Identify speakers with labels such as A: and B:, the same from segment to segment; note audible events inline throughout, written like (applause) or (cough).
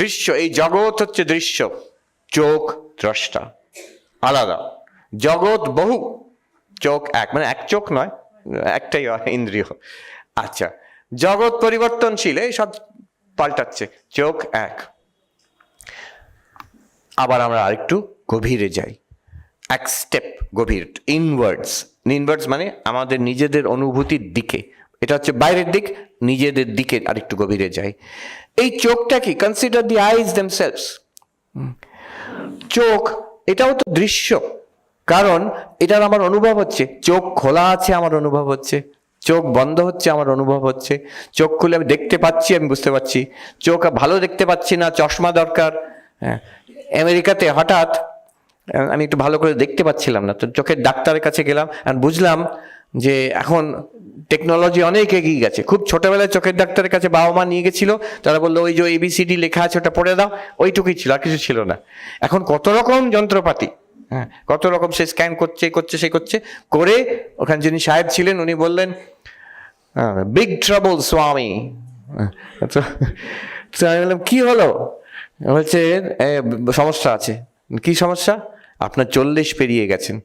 A: দৃশ্য, এই জগৎ হচ্ছে দৃশ্য, চোখ দ্রষ্টা, আলাদা। জগৎ বহু, চোখ এক মানে এক চোখ নয়, একটাই ইন্দ্রিয়। আচ্ছা জগৎ পরিবর্তনশীল, এই সব পাল্টাচ্ছে, চোখ এক। আবার আমরা আরেকটু গভীরে যাই। এক স্টেপ গভীর ইনওয়ার্ডস ইনওয়ার্ডস মানে আমাদের নিজেদের অনুভূতির দিকে এটা হচ্ছে বাইরের দিক, নিজেদের দিকে আরেকটু গভীরে যায় এই চোখটা কি? কনসিডার দি আইজ দেমসেলস চোখ, এটাও তো দৃশ্য। কারণ এটার আমার অনুভব হচ্ছে, চোখ খোলা আছে আমার অনুভব হচ্ছে, চোখ বন্ধ হচ্ছে আমার অনুভব হচ্ছে, চোখ খুলে আমি দেখতে পাচ্ছি, আমি বুঝতে পারছি। চোখ ভালো দেখতে পাচ্ছি না, চশমা দরকার হ্যাঁ। আমেরিকাতে হঠাৎ, আমি একটু ভালো করে দেখতে পাচ্ছিলাম না, তো চোখের ডাক্তারের কাছে গেলাম আর বুঝলাম যে এখন টেকনোলজি অনেক এগিয়ে গেছে। খুব ছোটবেলায় চোখের ডাক্তারের কাছে বাবা মা নিয়ে গেছিল, তারা বলল, ওই যে এবিসিডি লেখা আছে ওটা পড়ে দাও। ওইটুকুই ছিল, আর কিছু ছিল না। এখন কত রকম যন্ত্রপাতি হ্যাঁ কত রকম সে স্ক্যান করছে করছে, সে করছে, করে ওখানে যিনি সাহেব ছিলেন, উনি বললেন বিগ ট্রাবল স্বামী। তো তো আমি বললাম, কি হলো? বলছে সমস্যা আছে। কি সমস্যা? আপনার চল্লিশ পেরিয়ে গেছেন।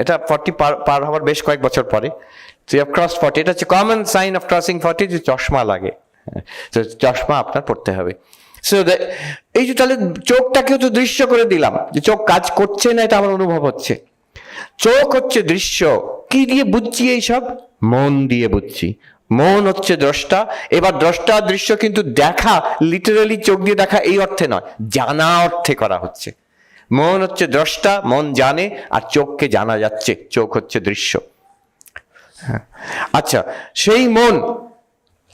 A: এটা ফর্টি পার হওয়ার বেশ কয়েক বছর পরে। ফর্টি এটা হচ্ছে common sign of crossing forty যে চশমা লাগে। তো চশমা আপনার পড়তে হবে। সো এই যে তাহলে চোখটাকেও তো দৃশ্য করে দিলাম। যে চোখ কাজ করছে না, এটা আমার অনুভব হচ্ছে। চোখ হচ্ছে দৃশ্য। কি দিয়ে বুঝছি এইসব? মন দিয়ে বুঝছি। মন হচ্ছে দ্রষ্টা। এবার দ্রষ্টা দৃশ্য কিন্তু দেখা লিটারালি চোখ দিয়ে দেখা, এই অর্থে নয়। জানা অর্থে করা হচ্ছে। মন হচ্ছে দ্রষ্টা, মন জানে আর চোখকে জানা যাচ্ছে, চোখ হচ্ছে দৃশ্য। হ্যাঁ। আচ্ছা সেই মন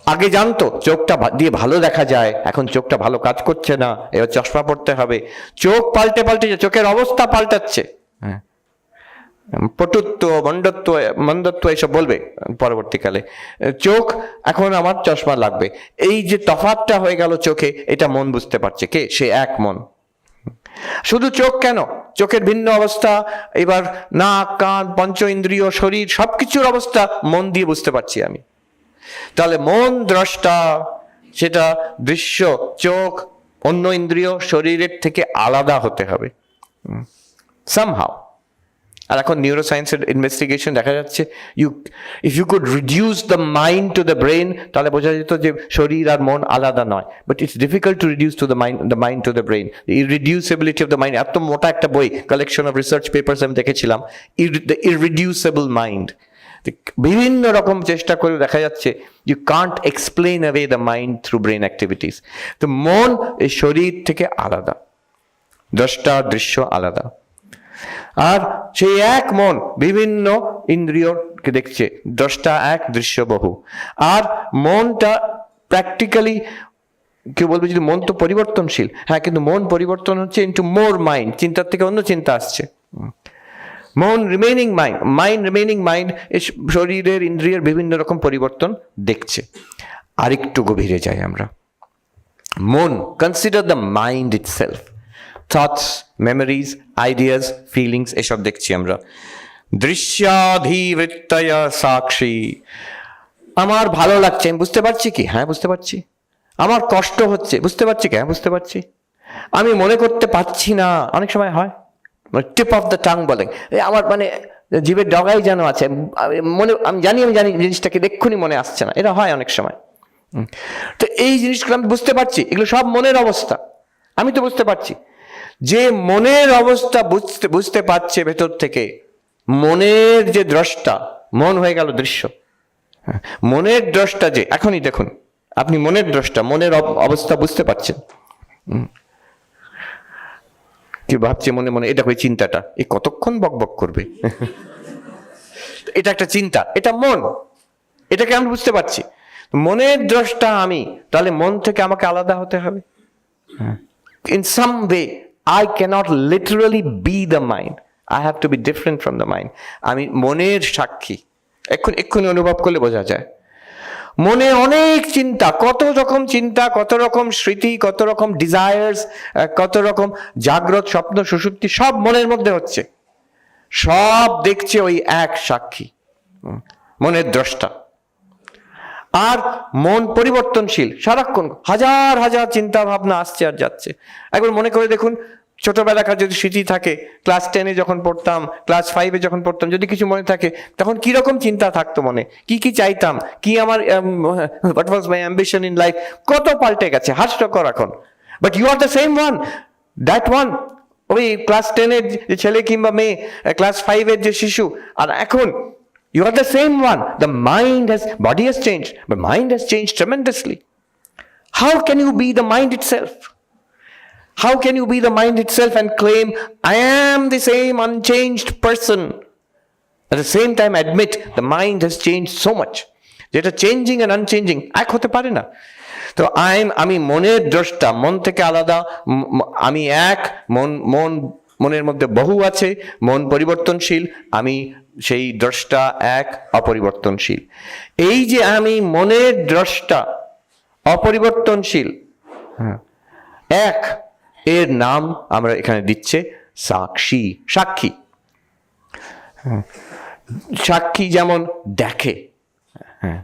A: আগে জানতো চোখটা দিয়ে ভালো দেখা যায়, এখন চোখটা ভালো কাজ করছে না, এবার চশমা পড়তে হবে। চোখ পাল্টে পাল্টে চোখের অবস্থা পাল্টাচ্ছে। হ্যাঁ। পটুত্ব, মণ্ডত্ব, মন্দত্ব এসব বলবে পরবর্তীকালে। চোখ, এখন আমার চশমা লাগবে। এই যে তফাতটা হয়ে গেল চোখে, এটা মন বুঝতে পারছে কে? সে এক মন। শুধু চোখ কেন? চোখের ভিন্ন অবস্থা, এবার নাক, কান, পঞ্চ ইন্দ্রিয়, শরীর, সবকিছুর অবস্থা মন দিয়ে বুঝতে পারছি আমি। তাহলে মন দ্রষ্টা, সেটা দৃশ্য, চোখ, অন্য ইন্দ্রিয়, শরীরের থেকে আলাদা হতে হবে। সামহাও আর এখন নিউরো সায়েন্সের ইনভেস্টিগেশন দেখা যাচ্ছে। You if you could reduce the mind to the brain তাহলে বোঝা যেত যে শরীর আর মন আলাদা নয়। But it's difficult to reduce to the mind the mind to the brain irreducibility of the mind এত মোটা একটা বই কালেকশন অফ রিসার্চ পেপার্স আমি দেখেছিলাম। দ্য ইরিডিউসেবল মাইন্ড বিভিন্ন রকম চেষ্টা করে দেখা যাচ্ছে you can't explain away the mind through brain activities তো মন, এই শরীর থেকে আলাদা। দশটা দৃশ্য আলাদা। আর সেই এক মন বিভিন্ন ইন্দ্রিয়কে দেখছে দশটা এক দৃশ্য বহু আর মনটা প্র্যাকটিক্যালি কেউ বলবে যদি মন তো পরিবর্তনশীল। হ্যাঁ কিন্তু মন পরিবর্তন হচ্ছে ইন্টু মোর মাইন্ড চিন্তার থেকে অন্য চিন্তা আসছে। মন remaining mind mind remaining mind শরীরের, ইন্দ্রিয়ের বিভিন্ন রকম পরিবর্তন দেখছে। আরেকটু গভীরে যাই আমরা। মন consider the mind itself thoughts memories ideas feelings এসব দেখছি আমরা। দৃশ্যাধিবৃত্তয় সাক্ষী। আমার ভালো লাগছে, আমি বুঝতে পারছি কি? হ্যাঁ বুঝতে পারছি। আমার কষ্ট হচ্ছে, বুঝতে পারছি কি? হ্যাঁ বুঝতে পারছি। আমি মনে করতে পারছি না। অনেক সময় হয় মানে টিপ অফ দ্য টাং বলে। আমার মানে জীবের ডগাই যেন আছে মনে, আমি জানি আমি জানি জিনিসটাকে দেখুনি মনে আসছে না। এটা হয় অনেক সময়। তো এই জিনিসগুলো আমি বুঝতে পারছি, এগুলো সব মনের অবস্থা। আমি তো বুঝতে পারছি। যে মনের অবস্থা বুঝতে বুঝতে পারছে ভেতর থেকে মনের যে দ্রষ্টা মন হয়ে গেল দৃশ্য। হ্যাঁ, মনের দ্রষ্টা যে এখনই দেখুন আপনি মনের দ্রষ্টা মনের অবস্থা বুঝতে পারছেন। কি ভাবছে মনে মনে এটা ওই চিন্তাটা এ কতক্ষণ বক বক করবে? (laughs) এটা একটা চিন্তা এটা মন এটাকে আমি বুঝতে পারছি। মনের দ্রষ্টা আমি তাহলে মন থেকে আমাকে আলাদা হতে হবে? in some way i cannot literally be the mind. I have to be different from the mind. আমি মনের সাক্ষী। এক্ষুনি এক্ষুনি অনুভব করলে বোঝা যায়। মনে অনেক চিন্তা, কত রকম চিন্তা, কত রকম স্মৃতি, কত রকম ডিজায়ার্স কত রকম জাগ্রত স্বপ্ন সুষুপ্তি সব মনের মধ্যে হচ্ছে। সব দেখছে ওই এক সাক্ষী। মনের দ্রষ্টা। আর মন পরিবর্তনশীল, সারাক্ষণ হাজার হাজার চিন্তা ভাবনা আসছে আর যাচ্ছে। একবার মনে করে দেখুন, ছোটবেলাকার যদি স্মৃতি থাকে ক্লাস টেনে যখন পড়তাম ক্লাস ফাইভে যখন পড়তাম, যদি কিছু মনে থাকে, তখন কি রকম চিন্তা থাকতো মনে? কি কি চাইতাম? কি আমার what was my ambition in life কত পাল্টে গেছে হাস্যকর এখন। But you are the same one that one ওই ক্লাস টেনের যে ছেলে কিংবা মেয়ে ক্লাস ফাইভের যে শিশু, আর এখন you are the same one. The mind has, body has changed, but mind has changed tremendously. How can you be the mind itself? How can you be the mind itself and claim, I am the same unchanged person? At the same time, admit the mind has changed so much. যেটা changing and unchanging এক হতে পারে না তো I আমি মনের দ্রষ্টা মন থেকে আলাদা আমি এক মন মন মনের মধ্যে বহু আছে মন পরিবর্তনশীল আমি সেই দ্রষ্টা এক, অপরিবর্তনশীল। এই যে আমি মনের দ্রষ্টা, অপরিবর্তনশীল হ্যাঁ এক, এর নাম আমরা এখানে দিচ্ছে সাক্ষী সাক্ষী। হ্যাঁ। সাক্ষী যেমন দেখে হ্যাঁ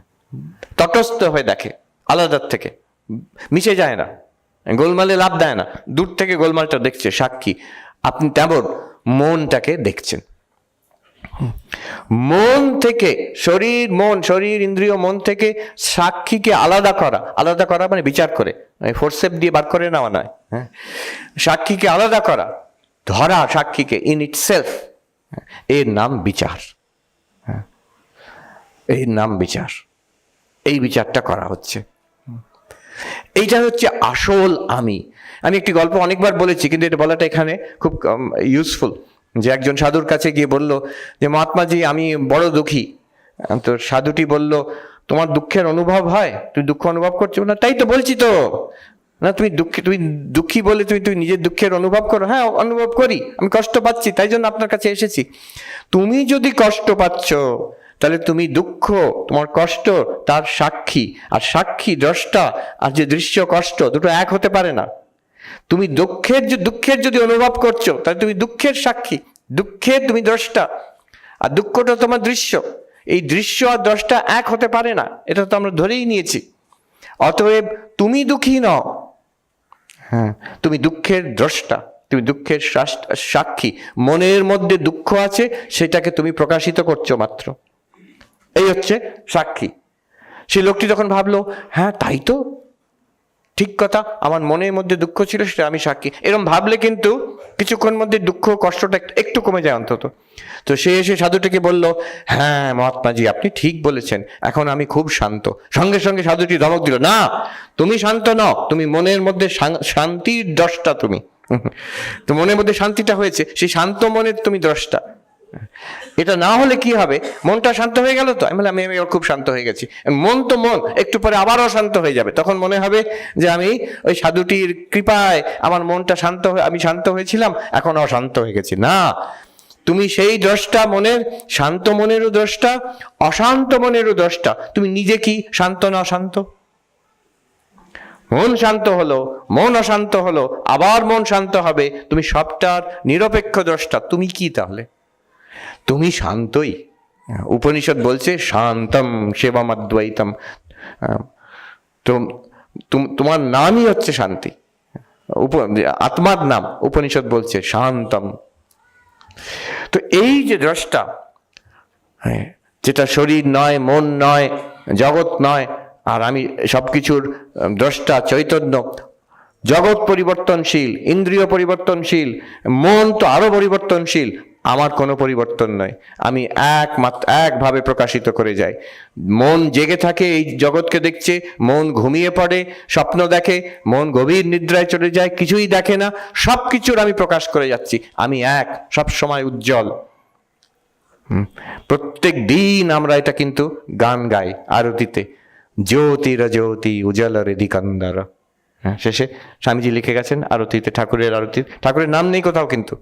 A: তটস্থ হয়ে দেখে আলাদার থেকে, মিশে যায় না, গোলমালে লাভ দেয় না, দূর থেকে গোলমালটা দেখছে সাক্ষী। আপনি তেমন মনটাকে দেখছেন। মন থেকে, শরীর, মন, শরীর, ইন্দ্রিয়, মন থেকে সাক্ষীকে আলাদা করা। আলাদা করা মানে বিচার করে। ফোরসেপ দিয়ে বার করে নেওয়া নয় হ্যাঁ? সাক্ষীকে আলাদা করা, ধরা সাক্ষীকে ইন ইট সেলফ এর নাম বিচার হ্যাঁ। এর নাম বিচার। এই বিচারটা করা হচ্ছে। এইটা হচ্ছে আসল আমি। আমি একটি গল্প অনেকবার বলেছি, কিন্তু এটা বলাটা এখানে খুব ইউজফুল যে একজন সাধুর কাছে গিয়ে বলল যে, মহাত্মাজি, আমি বড় দুঃখী। তো সাধুটি বলল, তোমার দুঃখের অনুভব হয়? তুমি দুঃখ অনুভব করছ না, তাই তো বলছি তো। না, তুমি দুঃখী তুমি দুঃখী বলে তুমি তুমি নিজের দুঃখের অনুভব করো? হ্যাঁ অনুভব করি। আমি কষ্ট পাচ্ছি, তাই জন্য আপনার কাছে এসেছি। তুমি যদি কষ্ট পাচ্ছ, তাহলে তুমি দুঃখ, তোমার কষ্ট তার সাক্ষী। আর সাক্ষী দ্রষ্টা আর যে দৃশ্য কষ্ট, দুটো এক হতে পারে না। তুমি দুঃখের দুঃখের যদি অনুভব করছ, তাহলে তুমি দুঃখের সাক্ষী। দুঃখের তুমি দ্রষ্টা। আর দুঃখটা তোমার দৃশ্য। এই দৃশ্য আর দ্রষ্টা এক হতে পারে না। এটা তো আমরা ধরেই নিয়েছি। অতএব তুমি দুঃখী নও। হ্যাঁ তুমি দুঃখের দ্রষ্টা। তুমি দুঃখের সাক্ষী। মনের মধ্যে দুঃখ আছে, সেটাকে তুমি প্রকাশিত করছ মাত্র। এই হচ্ছে সাক্ষী। সেই লোকটি যখন ভাবলো হ্যাঁ তাই তো। ঠিক কথা, আমার মনের মধ্যে দুঃখ ছিল, সেটা আমি সাক্ষী। এরকম ভাবলে কিন্তু কিছুক্ষণ মধ্যে দুঃখ, কষ্টটা একটু- কমে যায় অন্তত। তো সে এসে সাধুটিকে বলল হ্যাঁ মহাত্মাজি, আপনি ঠিক বলেছেন, এখন আমি খুব শান্ত। সঙ্গে সঙ্গে সাধুটি ধমক দিল, না, তুমি শান্ত নও, তুমি মনের মধ্যে শান্তির দ্রষ্টা তুমি। তো মনের মধ্যে শান্তিটা হয়েছে, সেই শান্ত মনের তুমি দ্রষ্টা। এটা না হলে কি হবে? মনটা শান্ত হয়ে গেল তো? আমি বললাম, আমি খুব শান্ত হয়ে গেছি। মন তো মন একটু পরে আবারও শান্ত হয়ে যাবে। তখন মনে হবে যে আমি ওই সাধুটির কৃপায় আমার মনটা শান্ত হয়ে আমি শান্ত হয়েছিলাম এখন অশান্ত হয়ে গেছি। না তুমি সেই দ্রষ্টা মনের শান্ত মনেরও দ্রষ্টা অশান্ত মনেরও দ্রষ্টা। তুমি নিজে কি শান্ত না অশান্ত? মন শান্ত হলো মন অশান্ত হলো আবার মন শান্ত হবে। তুমি সবটার নিরপেক্ষ দ্রষ্টা। তুমি কি তাহলে? তুমি শান্তই। উপনিষদ বলছে শান্তম সেবামাদ্বৈতম আহ, তো তুম- তোমার নামই হচ্ছে শান্তি। আত্মার নাম উপনিষদ বলছে শান্তম। তো এই যে দ্রষ্টা হ্যাঁ, যেটা শরীর নয় মন নয় জগৎ নয় আর আমি সবকিছুর দ্রষ্টা চৈতন্য জগৎ পরিবর্তনশীল ইন্দ্রিয় পরিবর্তনশীল মন তো আরও পরিবর্তনশীল আমার কোনো পরিবর্তন নয়। আমি এক একভাবে প্রকাশিত করে যাই। মন জেগে থাকে এই জগৎকে দেখছে, মন ঘুমিয়ে পড়ে, স্বপ্ন দেখে, মন গভীর নিদ্রায় চলে যায়, কিছুই দেখে না সব কিছুর আমি প্রকাশ করে যাচ্ছি। আমি এক সব সময় উজ্জ্বল। প্রত্যেক দিন আমরা এটা কিন্তু গান গাই আরতিতে। জ্যোতির জ্যোতি উজ্জ্বল রেদিকান্দার হ্যাঁ শেষে স্বামীজি লিখে গেছেন আরতিতে, ঠাকুরের আরতি ঠাকুরের নাম নেই কোথাও কিন্তু।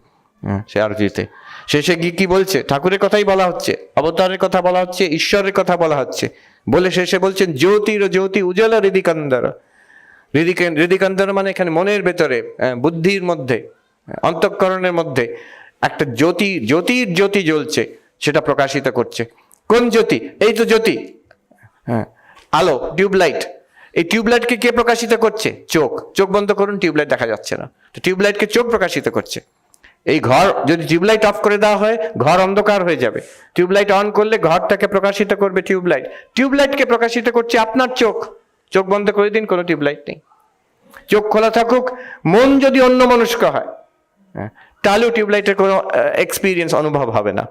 A: সে আরতিতে শেষে গিয়ে কি বলছে? ঠাকুরের কথাই বলা হচ্ছে, অবতারের কথা বলা হচ্ছে, ঈশ্বরের কথা বলা হচ্ছে। বলে শেষে বলছেন জ্যোতির জ্যোতি উজ্জ্বল রেদিকান্দার হৃদিকেন হৃদিকান্তর মানে এখানে মনের ভেতরে বুদ্ধির মধ্যে, অন্তঃকরণের মধ্যে একটা জ্যোতি জ্যোতির জ্যোতি জ্বলছে, সেটা প্রকাশিত করছে। কোন জ্যোতি? এই তো জ্যোতি। হ্যাঁ আলো, টিউবলাইট। এই টিউবলাইটকে কে প্রকাশিত করছে? চোখ। চোখ বন্ধ করুন, টিউবলাইট দেখা যাচ্ছে না। তো টিউবলাইটকে চোখ প্রকাশিত করছে। এই ঘর যদি টিউবলাইট অফ করে দেওয়া হয় ঘর অন্ধকার হয়ে যাবে। টিউবলাইট অন করলে ঘরটাকে প্রকাশিত করবে টিউবলাইট। টিউবলাইটকে প্রকাশিত করছে আপনার চোখ। চোখ বন্ধ করে দিন কোনো টিউবলাইট নেই। চোখ খোলা থাকুক মন যদি অন্য মনস্ক হয় হ্যাঁ, তাহলেও টিউবলাইটের কোনো এক্সপিরিয়েন্স অনুভব হবে না।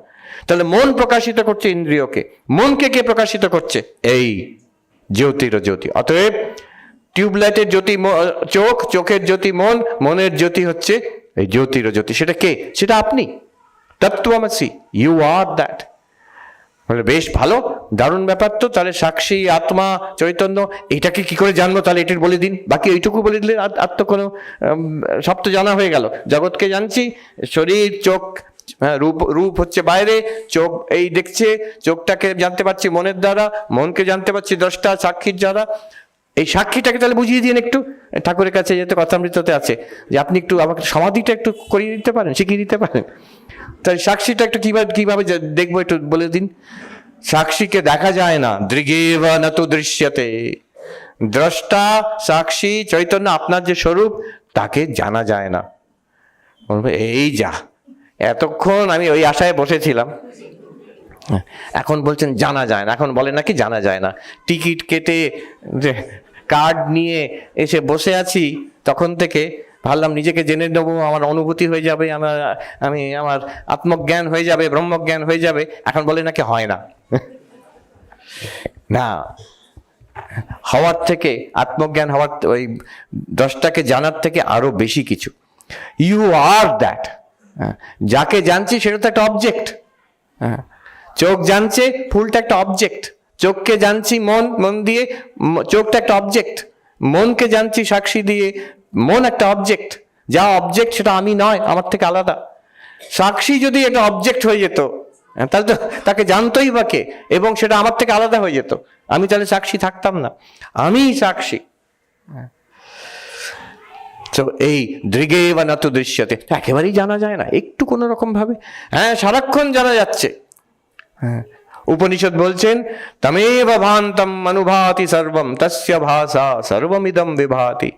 A: তাহলে মন প্রকাশিত করছে ইন্দ্রিয়কে। মনকে কে প্রকাশিত করছে? এই জ্যোতির জ্যোতি। অতএব টিউবলাইটের জ্যোতি চোখ চোখের জ্যোতি মন মনের জ্যোতি হচ্ছে এই জ্যোতি সেটা কে? সেটা আপনি। তত্ত্ব তত্ত্বমসি ইউ আর দ্যাট বলে বেশ ভালো দারুণ ব্যাপার তো তাহলে সাক্ষী আত্মা চৈতন্য এটাকে কি করে জানব? তাহলে এটির বলে দিন। বাকি ওইটুকু বলে দিলে আর তো কোনো সব তো জানা হয়ে গেল। জগৎকে জানছি শরীর চোখ হ্যাঁ, রূপ রূপ হচ্ছে বাইরে চোখ এই দেখছে চোখটাকে জানতে পারছি মনের দ্বারা মনকে জানতে পারছি দশটা সাক্ষীর দ্বারা। এই সাক্ষীটাকে তাহলে বুঝিয়ে দিন একটু। ঠাকুরের কাছে যেহেতু কথামৃততে আছে, যে আপনি একটু আমাকে সমাধিটা একটু করিয়ে দিতে পারেন, শিখিয়ে দিতে পারেন? তাই সাক্ষীটা একটু কীভাবে কীভাবে দেখব একটু বলে দিন। সাক্ষীকে দেখা যায় না, দৃগেব না তো দৃশ্যতে। দ্রষ্টা সাক্ষী চৈতন্য আপনার যে স্বরূপ, তাকে জানা যায় না। বলবে, এই যা, এতক্ষণ আমি ওই আশায় বসেছিলাম। এখন বলছেন, জানা যায় না। এখন বলে নাকি, জানা যায় না। টিকিট কেটে যে কার্ড নিয়ে এসে বসে আছি, তখন থেকে ভাবলাম নিজেকে জেনে নেব, আমার অনুভূতি হয়ে যাবে, আমার, আমি আমার আত্মজ্ঞান হয়ে যাবে, ব্রহ্মজ্ঞান হয়ে যাবে, এখন বলে নাকি হয় না। না, হওয়ার থেকে, আত্মজ্ঞান হওয়ার ওই দশটাকে জানার থেকে আরও বেশি কিছু। ইউ আর দ্যাট যাকে জানছি সেটা তো একটা অবজেক্ট হ্যাঁ চোখ জানছে, ফুলটা একটা অবজেক্ট চোখকে জানছি মন মন দিয়ে চোখটা একটা অবজেক্ট মনকে জানছি সাক্ষী দিয়ে মন একটা অবজেক্ট যা অবজেক্ট সেটা আমি নয় আমার থেকে আলাদা। সাক্ষী যদি একটা অবজেক্ট হয়ে যেত হ্যাঁ, তাহলে তো তাকে জানতোই বা কে এবং সেটা আমার থেকে আলাদা হয়ে যেত। আমি তাহলে সাক্ষী থাকতাম না। আমিই সাক্ষী। তো এই দৃগে বা নাতু দৃশ্যতে একেবারেই জানা যায় না একটু কোনো রকম ভাবে। হ্যাঁ সারাক্ষণ জানা যাচ্ছে। হ্যাঁ উপনিষদ বলছেন, তমেব ভান্তম অনুভাতি সর্বম, তস্য ভাষা সর্বমিদম বিভাতি।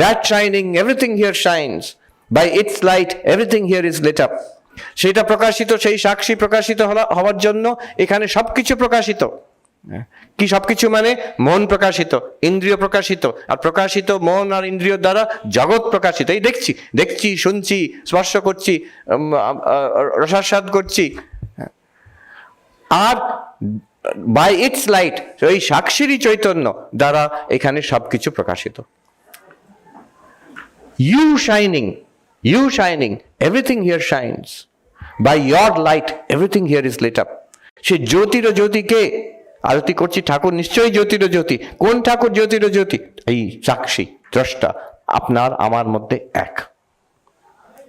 A: That shining everything here shines by its light everything here is lit up সেটা প্রকাশিত, সেই সাক্ষী প্রকাশিত হওয়ার জন্য এখানে সবকিছু প্রকাশিত। কি সবকিছু মানে? মন প্রকাশিত, ইন্দ্রিয় প্রকাশিত। আর প্রকাশিত মন আর ইন্দ্রিয় দ্বারা জগৎ প্রকাশিত। এই দেখছি দেখছি, শুনছি, স্পর্শ করছি রসাস্বাদ করছি। আর বাই ইটস লাইট ওই সাক্ষীরই চৈতন্য দ্বারা এখানে সবকিছু প্রকাশিত। You shining you shining everything here shines by your light everything here is lit up সে জ্যোতির জ্যোতিকে আরতি করছি, ঠাকুর নিশ্চয়ই জ্যোতির জ্যোতি কোন ঠাকুর জ্যোতির জ্যোতি এই সাক্ষী, দ্রষ্টা, আপনার, আমার মধ্যে এক।